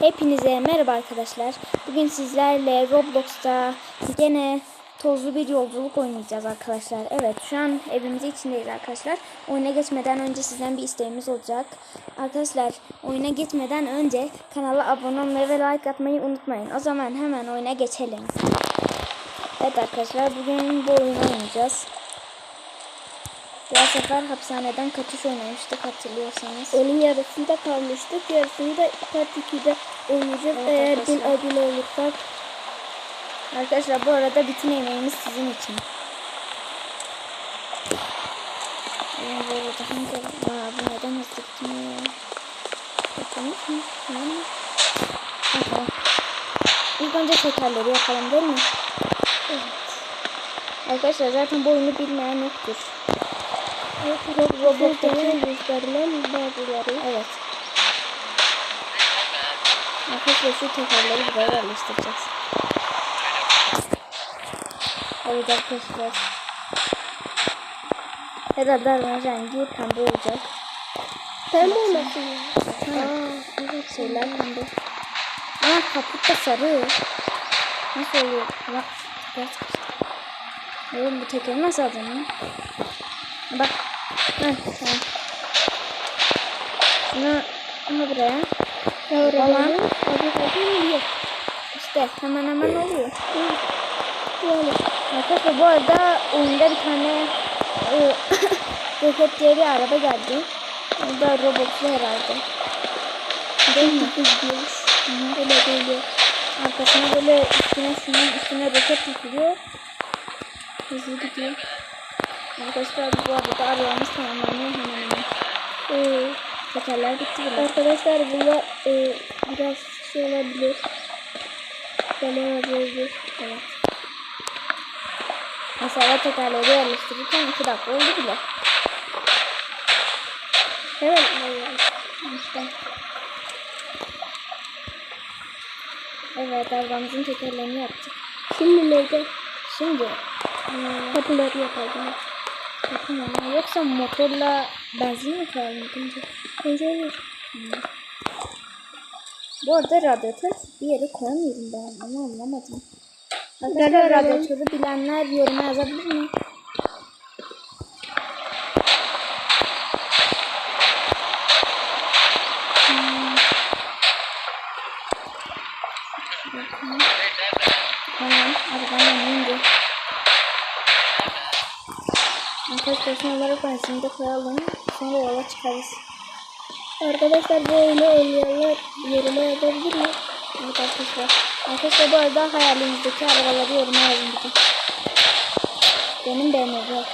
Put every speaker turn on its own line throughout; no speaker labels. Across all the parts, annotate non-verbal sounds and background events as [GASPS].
Hepinize merhaba arkadaşlar. Bugün sizlerle Roblox'ta gene tozlu bir yolculuk oynayacağız arkadaşlar. Evet şu an evimizin içindeyiz arkadaşlar. Oyuna geçmeden önce sizden bir isteğimiz olacak. Arkadaşlar oyuna geçmeden önce kanala abone olmayı ve like atmayı unutmayın. O zaman hemen oyuna geçelim. Evet arkadaşlar bugün bu oyunu oynayacağız. Diğer sefer hapishaneden kaçış oynamıştık hatırlıyorsanız.
Onun yarısında kalmıştık. Yarısını da part 2'de oynayacağız.
Evet,
Eğer bin abone olursak.
Arkadaşlar bu arada bütün emeğimiz sizin için. Ee, bu arada hangi... Aa, bu neden hızlı gitmiyor ya? Yapılmış mı? Yani... Ha, tamam. İlk önce tekerleri yapalım değil mi? Evet. Arkadaşlar zaten bu oyunu bilmeyen yoktur.
Roblox'taki gösterilen bazıları.
Evet. Arkadaşlar şu tekerleri buraya yerleştireceğiz. Evet arkadaşlar. Herhalde rengi pembe olacak.
Pembe olmasın ya.
Aa, evet şeyler pembe. Ama kaput da sarı. Nasıl oluyor? Bak. Bak. Oğlum bu tekeri nasıl aldın? Bak. Şunu ama buraya.
Adı adı yok.
İşte hemen hemen oluyor.
Yani
Arkadaşlar bu arada oyunda bir tane e, [COUGHS] roket diye bir araba geldi. O da robotlu herhalde. Değil mi?
gidiyormuş. Öyle geliyor.
Arkasına böyle üstüne şunun üstüne roket takılıyor. Hızlı gidiyor. Arkadaşlar bu arada arabamız tamamlanıyor hemen hemen.
Ee,
Tekerler bitti bile.
arkadaşlar bunlar e, biraz şey olabilir. Zaman alabilir.
Evet. Mesela tekerleri yerleştirirken 2 dakika oldu bile.
Hemen.
İşte. Evet arabamızın tekerlerini yaptık.
Şimdi neydi?
Şimdi eee,
Kapıları yapalım.
Bakın ya, yoksa motorla benzin mi koyalım?
Bence olur.
Bu arada radyatör bir yere koyamıyorum ben ama anlamadım. Radyatörü bilenler yoruma yazabilir mi? Hmm. Bakın. Tamam, arabanın indi. Benzini de koyalım. Sonra yola çıkarız.
Arkadaşlar bu oyunu oynayanlar yoruma yazabilir mi?
Evet arkadaşlar. Arkadaşlar bu arada hayalinizdeki arabaları yoruma yazın bir de. Benim BMW.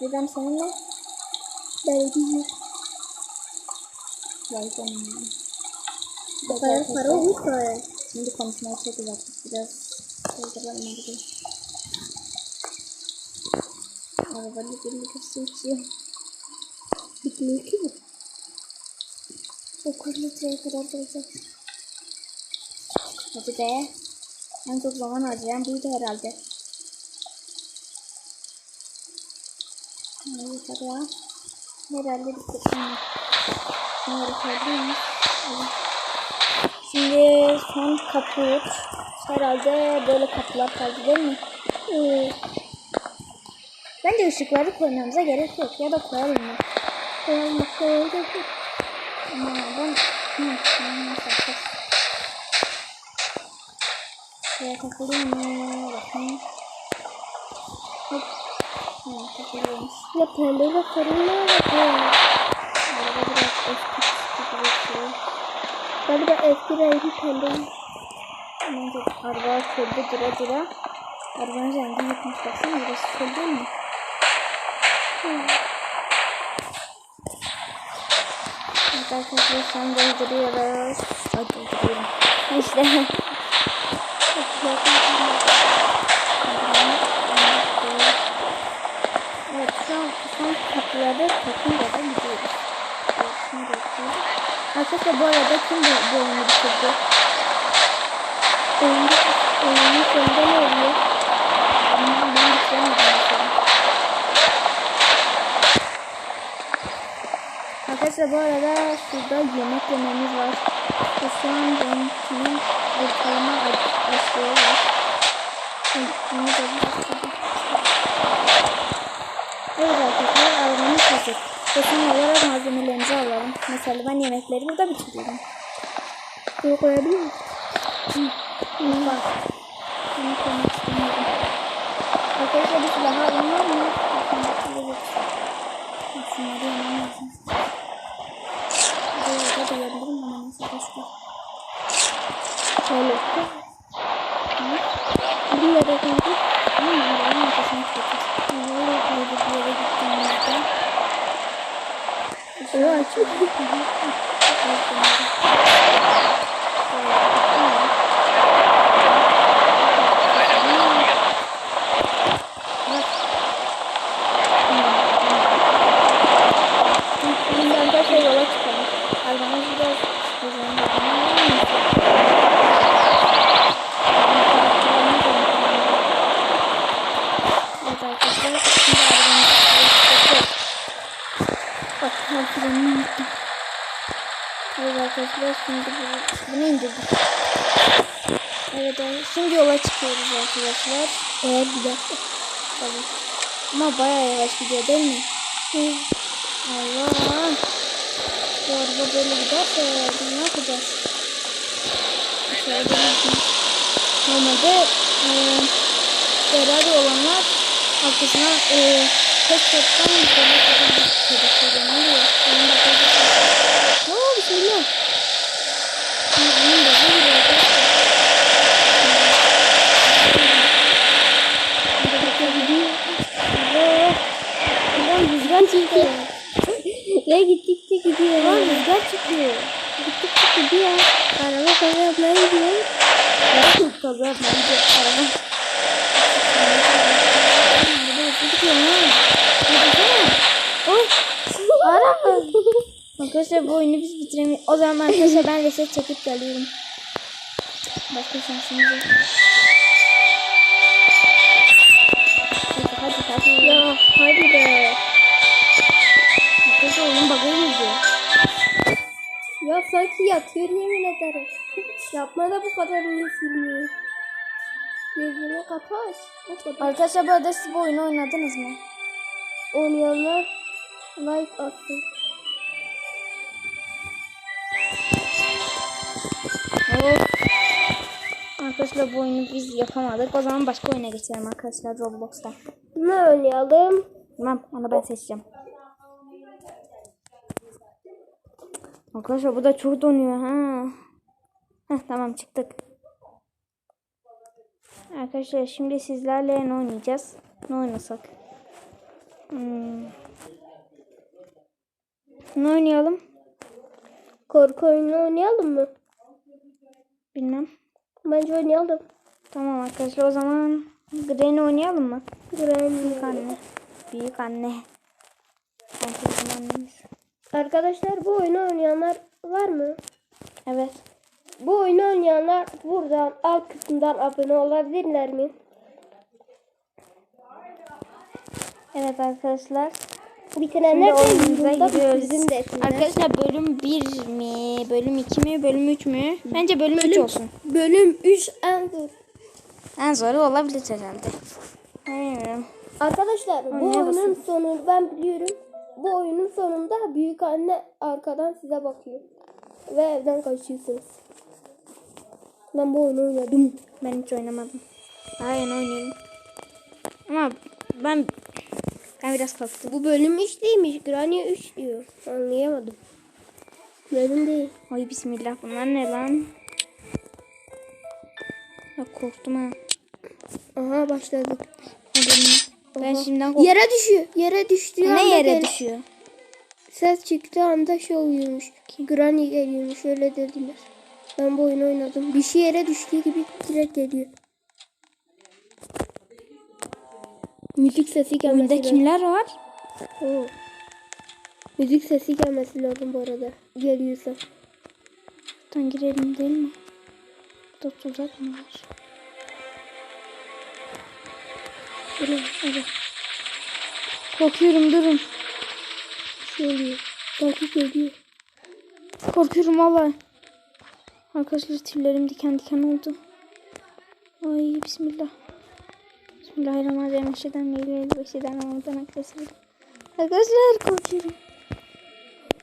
Neden seninle?
Ben değil.
Vay canına.
Bu kadar para mu?
Şimdi konuşmaya çok uzaktık. Biraz dolduralım hadi. Birlikte su içiyor.
Bitmiyor ki bu.
9 litreye kadar dolacak. Hadi be. En çok zaman harcayan buydu herhalde. Ne ya. Herhalde bitti. Şimdi. Bunları koydum. Evet. Şimdi son kaput. Herhalde böyle kapılar kaldı değil mi?
Ee,
Bence ışıkları koymamıza gerek yok. Ya da koyalım mı?
koyalım bakalım.
Ama ben... Tamam. Şuraya takılayım mı? Bakayım. Hop. Hı, takılıyormuş.
Ya pembe ve sarıyla bakalım.
Araba biraz eski gibi geçiyor.
Galiba eski rengi pembe.
Bence araba çölde dura dura. Arabanın rengi gitmiş. Baksana burası çöl değil mi? Arkadaşlar an dolduruyoruz. Ay dolduruyorum. İşte. Evet an son kapıları takınca da gidiyoruz. Arkadaşlar bu arada kim bu, bu oyunu bitirdi?
Oyunda, oyunun sonunda ne oluyor?
Ben bitiremedim Arkadaşlar bu arada şurada yemek yememiz var. Ve şu an benimkinin ortalama aşağıya var. Bunu da. Evet arkadaşlar arabamız hazır. Ve son olarak malzemelerimizi alalım. Mesela ben yemekleri burada bitiriyorum.
Bunu koyabilir miyim?
Bunu bak. Bunu koymak istemiyorum. Arkadaşlar bir silah alın mı? Evet. Şunları yemem lazım. Buraya da yiyebilirim ama nasıl göster.
Şöyle. Bir yere koyduk.
Ama arabanın arkasına çıkacağız. Böyle kaydı bir yere gittiğimizde.
Onu açıp.
Şimdi arkadaşlar yola çıkalım. Arabamız biraz hızlandı. Evet arkadaşlar şimdi arabamızı Bak ben freni unuttum. Evet arkadaşlar şimdi bu- bunu indirdik. Evet evet, şimdi yola çıkıyoruz arkadaşlar.
Evet bir dakika.
Tabii. Ama bayağı yavaş gidiyor değil mi? Allah. Bu araba böyle giderse biz ne yapacağız? Şöyle bir Normalde e, Ferrari olanlar arkasına e, tek bir Ne Ne oldu da bir yerde. Allah. Buradan rüzgar çıkıyor.
Ve gittikçe gidiyor.
Lan rüzgar çıkıyor.
Gittikçe gidiyor. Araba kaza yapmaya gidiyor.
Çok kaza yapmaya gidiyor araba. Araba gidiyor Araba. Arkadaşlar bu oyunu biz bitiremeyiz. O zaman arkadaşlar ben reset çekip geliyorum. Şansımız yok. Hadi hadi hadi.
Ya hadi be.
Arkadaşlar oyun bug'ı gidiyor.
Ya sanki yatıyor yemin ederim. Yapma da bu kadar iyi filmi. Gözünü kapat.
Arkadaşlar bu arada siz bu oyunu oynadınız mı?
Oynayanlar like atsın.
Of. Arkadaşlar bu oyunu biz yapamadık. O zaman başka oyuna geçelim arkadaşlar Roblox'ta.
Ne oynayalım?
Tamam onu ben seçeceğim. Arkadaşlar bu da çok donuyor ha. Heh, tamam çıktık. Arkadaşlar şimdi sizlerle ne oynayacağız? Ne oynasak? Hmm. Ne oynayalım?
Korku oyunu oynayalım mı?
Bilmem.
Bence oynayalım.
Tamam arkadaşlar o zaman Granny oynayalım mı?
Granny.
Büyük anne. Büyük anne. Herkesin annemiz.
Arkadaşlar bu oyunu oynayanlar var mı?
Evet.
Bu oyunu oynayanlar buradan alt kısımdan abone olabilirler mi?
Evet arkadaşlar.
Bitirenler de
oyunumuza
bizim de etsinler.
Arkadaşlar bölüm 1 mi? Bölüm 2 mi? Bölüm 3 mü? Bence bölüm 3 olsun.
Bölüm 3 en zor.
En zoru olabilir herhalde. Bilmiyorum.
Arkadaşlar bu
Oynaya
oyunun
basın.
sonu ben biliyorum. Bu oyunun sonunda büyük anne arkadan size bakıyor. Ve evden kaçıyorsunuz. Ben bu oyunu oynadım.
Ben hiç oynamadım. Yeni oynuyorum. Ama ben ben biraz korktum.
Bu bölüm 3 değilmiş. Granny 3 diyor. Anlayamadım. Bölüm değil.
Ay bismillah bunlar ne lan? Ya korktum ha.
Aha başladık.
Ben
Aha.
şimdiden korktum.
Yere düşüyor. Yere düştüğü anda
Ne yere
gel-
düşüyor?
Ses çıktığı anda şey oluyormuş. Granny geliyormuş. Öyle dediler. Ben bu oyunu oynadım. Bir şey yere düştüğü gibi direkt geliyor. Müzik sesi gelmesi
Önde
lazım.
kimler var?
Oo. Müzik sesi gelmesi lazım bu arada. Geliyorsa.
Buradan girelim değil mi? Burada tuzak mı var? Durun hadi. Korkuyorum durun.
Şey oluyor. Sanki geliyor.
Korkuyorum valla. Arkadaşlar tüylerim diken diken oldu. Ay bismillah. Bismillahirrahmanirrahim. Eşheden neydi? Eşheden Allah'tan arkadaşlar. Arkadaşlar korkuyorum.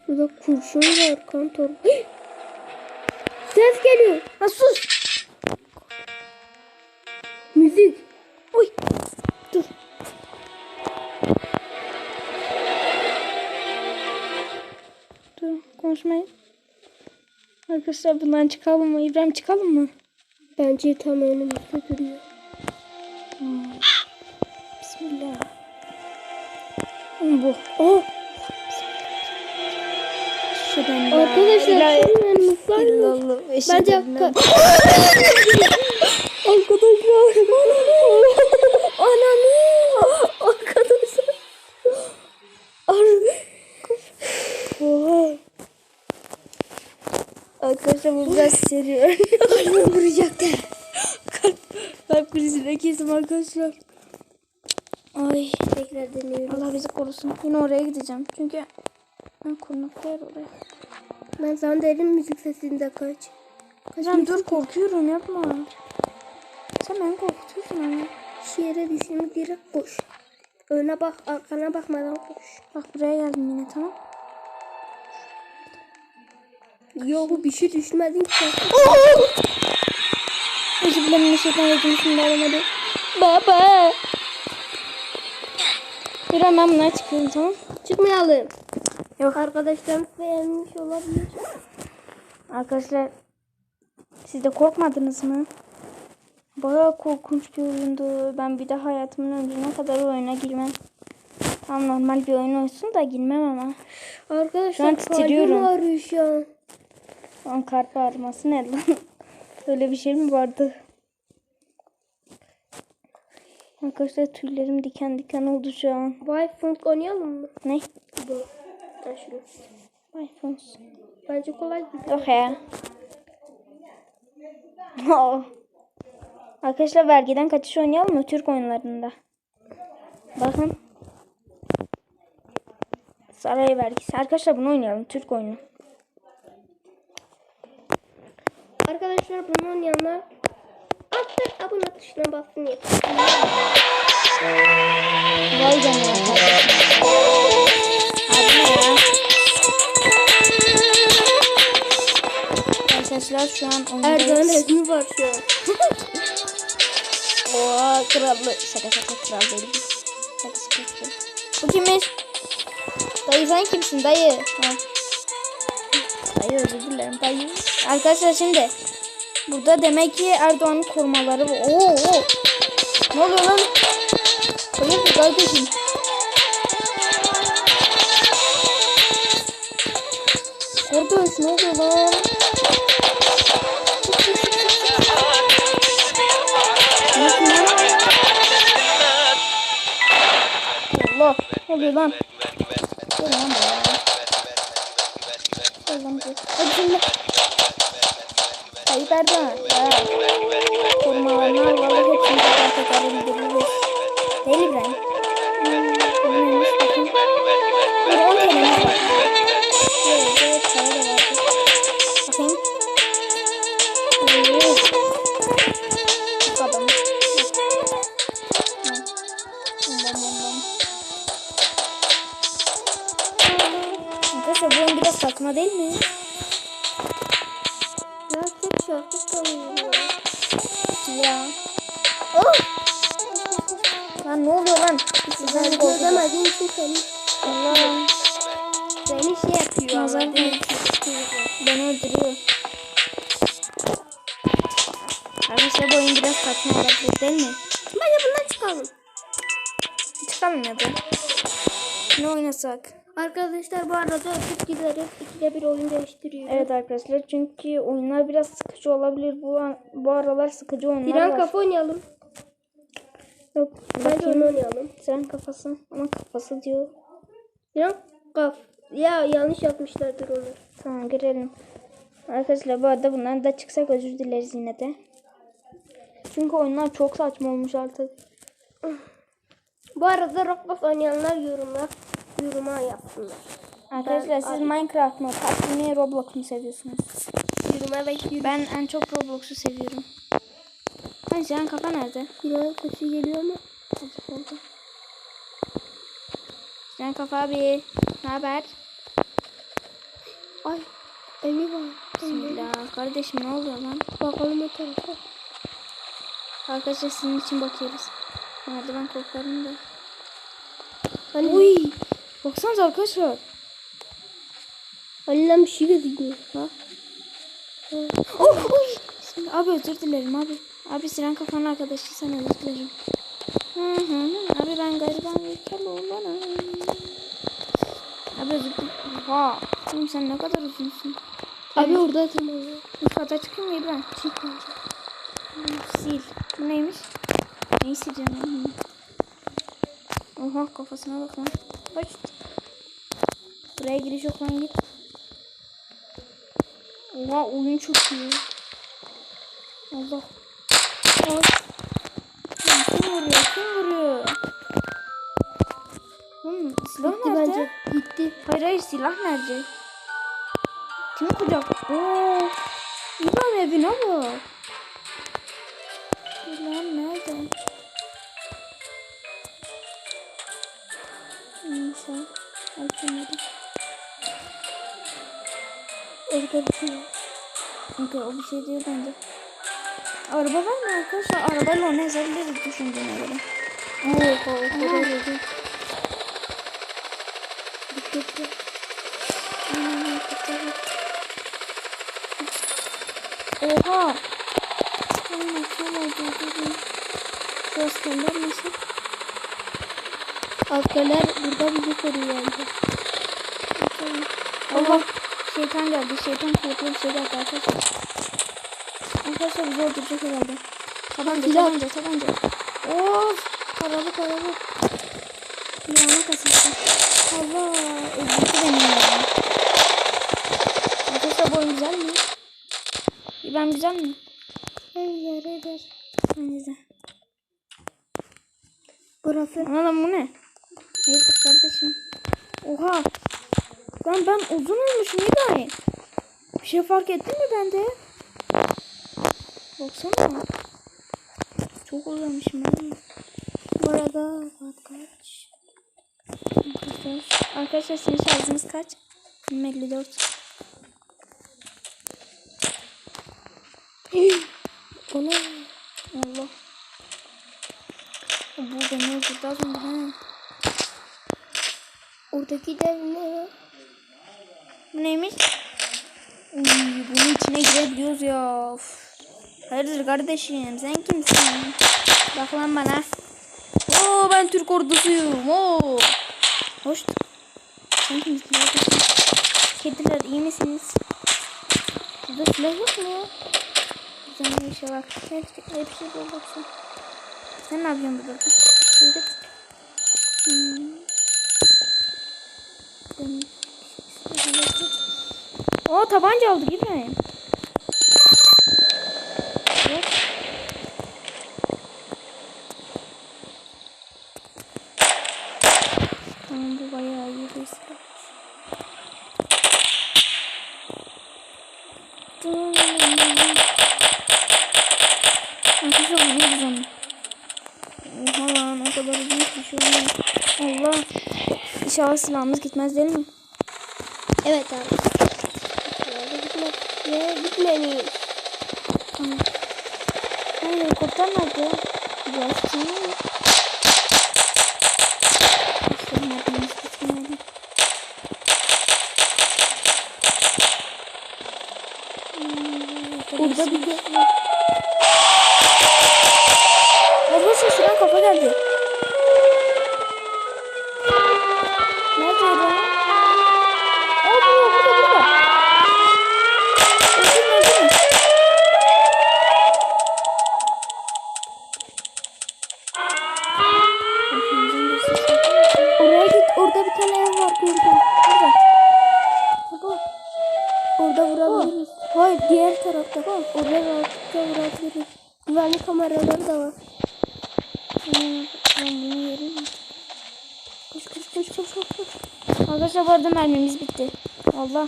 Burada kurşun var kantor. [GASPS] Ses geliyor.
Ha sus.
Müzik.
Oy. Dur. Dur konuşmayın. Arkadaşlar bundan çıkalım mı? İbrahim çıkalım mı?
Bence tam önümüzde.
Oğlum bu.
Oh,
Şuradan
arkadaşlar önümüz var mı? Bence
Bence
ka- [LAUGHS]
Arkadaşlar. Ananı. Arkadaşlar. Oha. Arkadaşlar bu biraz seri.
Kalbim vuracaktı.
kalp, kalp krizine kesim arkadaşlar. Ay.
Tekrar deniyorum.
Allah bizi korusun. Yine oraya gideceğim. Çünkü ben korunaklı yer oraya.
Ben sana dedim müzik sesinde kaç. Kaç
Ben dur korkuyorum yapma. Sen beni korkutuyorsun ama.
Şu yere düştüğümü direkt koş. Öne bak, arkana bakmadan koş.
Bak buraya geldim yine tamam.
Yok bir şey düşmedin ki.
Özür dilerim şeyden yedim şimdi aramadı. Baba. Dur ben bunlara çıkıyorum tamam.
Çıkmayalım.
Yok.
Arkadaşlarımız beğenmiş olabilir.
Arkadaşlar siz de korkmadınız mı? Bayağı korkunç bir oyundu. Ben bir daha hayatımın ömrüne kadar oyuna girmem. Tam normal bir oyun olsun da girmem ama.
Arkadaşlar kalbim ağrıyor şu an.
Lan kalp ağrıması ne lan? [LAUGHS] Öyle bir şey mi vardı? Arkadaşlar tüylerim diken diken oldu şu an.
Wi-Fi oynayalım mı?
Ne?
Bunu. Ben şunu.
iPhone.
Bence kolay bir
Yok ya. Oh. Arkadaşlar vergiden kaçış oynayalım mı? Türk oyunlarında. Bakın. Saray vergisi. Arkadaşlar bunu oynayalım. Türk oyunu.
Arkadaşlar bunu oynayanlar altta abone tuşuna yeter.
Vay canına. Arkadaşlar şu an
Erdoğan
oyundayız.
resmi var şu an. [LAUGHS]
Oha krallı. Şaka şaka kral değil. Şaka şaka kral. Bu kimiz? Dayı sen kimsin dayı? Ha. Dayı özür dilerim dayı. Arkadaşlar şimdi burada demek ki Erdoğan'ın korumaları var. Oo, oo. Ne oluyor lan? Hayırdır kardeşim? Kardeş ne oluyor lan? Ne yapıyorsun lan? Allah ne oluyor lan? Buraya. Gel lan Erdoğan. Ha. Korumalarına vallahi hepsini tekrar tekrar indiririz. Hmm, bu neymiş bakın. Bir 10 TL'miz var. Var. Bakayım. Evet. Bu kadar. Ha. Bam bam bam. Arkadaşlar bu oyun biraz saçma değil mi?
Seni,
Allah.
seni şey yapıyor.
Nazar. Beni öldürüyor. Arkadaşlar bu oyun biraz saçma olabilir değil mi?
Bence bundan çıkalım.
Çıkalım ya da. Ne oynasak?
Arkadaşlar bu arada öpüp giderek ikide bir oyun değiştiriyor.
Evet arkadaşlar çünkü oyunlar biraz sıkıcı olabilir. Bu bu aralar sıkıcı oyunlar
Tren
var.
kafa oynayalım.
Yok
Bence onu oynayalım.
Tren kafası ama kafası diyor.
Tren kaf. Ya yanlış yapmışlardır onu.
Tamam girelim. Arkadaşlar bu arada bundan da çıksak özür dileriz yine de. Çünkü oyunlar çok saçma olmuş artık. [SIGHS]
Bu arada Roblox oynayanlar yorumlar yoruma yapsınlar.
Arkadaşlar siz Minecraft mı, PUBG mi, Roblox mu seviyorsunuz?
Yürümek yürü.
Ben en çok Roblox'u seviyorum. Hani senin kafa nerede?
Yürümek sesi geliyor
oldu. Sen kafa abi. Ne haber?
Ay evi var.
Bismillah. Kardeşim ne oluyor lan?
Bakalım o tarafa.
Arkadaşlar sizin için bakıyoruz. Nerede ben korkarım da.
Hani,
Uy. Baksanıza arkadaşlar.
lan bir şey gözüküyor.
Ha? Oh. Bismillah. Abi özür dilerim abi. Abi Siren kafanın arkadaşı sen özür dilerim. Hı hı. Abi ben gariban bir Keloğlan'ım. Abi özür. Oha. Oğlum sen ne kadar uzunsun.
Abi orada tırmanıyor.
Üst kata çıkayım mı İbrahim? Çık bence. Sil. Bu neymiş? Neyi sileceğim ben? Oha kafasına bak lan. Hoş. Buraya giriş yok lan git. Oha oyun çok iyi. Allah. Kim vuruyor? Kim vuruyor? Hmm, silah
Gitti
nerede?
bence. Gitti.
Hayır hayır silah nerede? Kimi kucak? Oo. İbrahim evine bak. Silahım nerede? Neyse. Açamadım.
Orada bir şey var.
Çünkü o bir şey değil bence. Araba var mı arkadaşlar? Arabayla onu ezebiliriz düşündüğüne göre.
Oha.
Oha! Oldu. Şu askerler nasıl?
Askerler burada bizi koruyor bence.
Allah! Şeytan geldi. Şeytan kılıklı bir şey geldi arkadaşlar. Arkadaşlar bizi öldürecek herhalde. Tabanca,
Silah.
tabanca, tabanca. Of! Paralı paralı. Yağına kasıntı. Allah! Öldürdü beni ya. Arkadaşlar bu oyun güzel mi? İbrahim güzel mi?
Hayır.
Ben güzel.
Burası.
Lan bu ne? Hayırdır kardeşim? Oha! Lan ben uzun olmuşum İbrahim. Bir şey fark ettin mi bende? Baksana. Çok uzamışım ben.
Bu arada saat kaç?
Arkadaşlar, arkadaşlar senin şarjınız kaç? 54.
Ona
Allah. Bu beni öldürdü az önce. Ha.
oradaki dev ne?
Bu neymiş? Uy, bunun içine girebiliyoruz ya. Uf. Hayırdır kardeşim sen kimsin? Bak lan bana. Oo ben Türk ordusuyum. Oo. Hoş. Sen kimsin? Kediler iyi misiniz? Burada silah yok mu? Güzel bir şey var. Hepsi, hepsi dolu baksana. Sen ne yapıyorsun burada? Git. Hmm. O tabanca aldık İbrahim. İnşallah silahımız gitmez değil mi?
Evet abi. Nerede gitmek? Nereye gitmeliyiz?
Tamam. Ay helikopter nerede? Biraz
tarafta. Orada rahatlıkla vurabiliriz. Güvenlik kameraları da var.
Ben bunu yerim. Koş koş koş koş koş. koş. Arkadaşlar bu arada mermimiz bitti. Allah.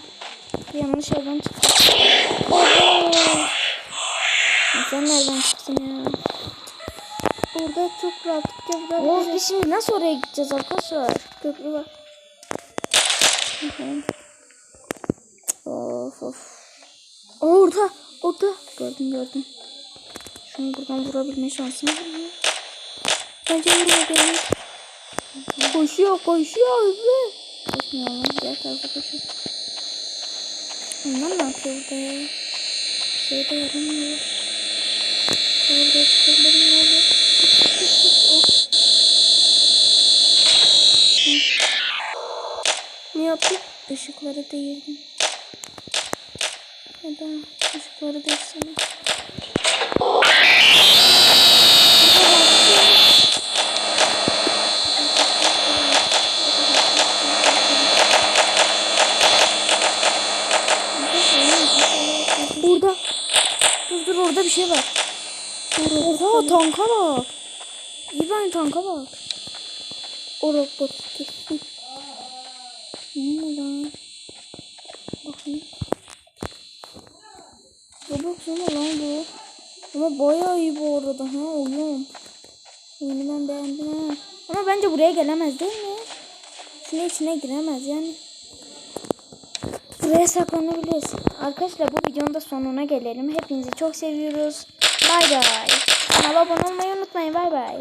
Yanlış yerden çıktı. Ben nereden çıktım ya?
Burada çok rahatlıkla vurabiliriz.
biz şimdi nasıl oraya gideceğiz arkadaşlar?
Köprü var.
Of of. Aa, orada orada. Gördüm gördüm. Şunu buradan vurabilme şansım var mı?
Bence vurma beni. Koşuyor koşuyor hızlı.
Koşmuyor lan. Diğer tarafa koşuyor. Onlar ne yapıyor burada ya? Şey de yaramıyor. Orada çıkabilirim ne.
Ne yaptın?
Işıkları değirdim. Ya da ışıkları değişsene.
Burada.
Dur dur orada bir şey var. Oha tanka bak. İbrahim tanka bak.
O robot kesin.
Ne lan? Ama lan bu. Ama bayağı iyi bu arada ha oyun. Oyunu ben beğendim ha. Ama bence buraya gelemez değil mi? Şunun içine giremez yani. Buraya saklanabiliriz. Arkadaşlar bu videonun da sonuna gelelim. Hepinizi çok seviyoruz. Bay bay. Kanala abone olmayı unutmayın. Bay bay.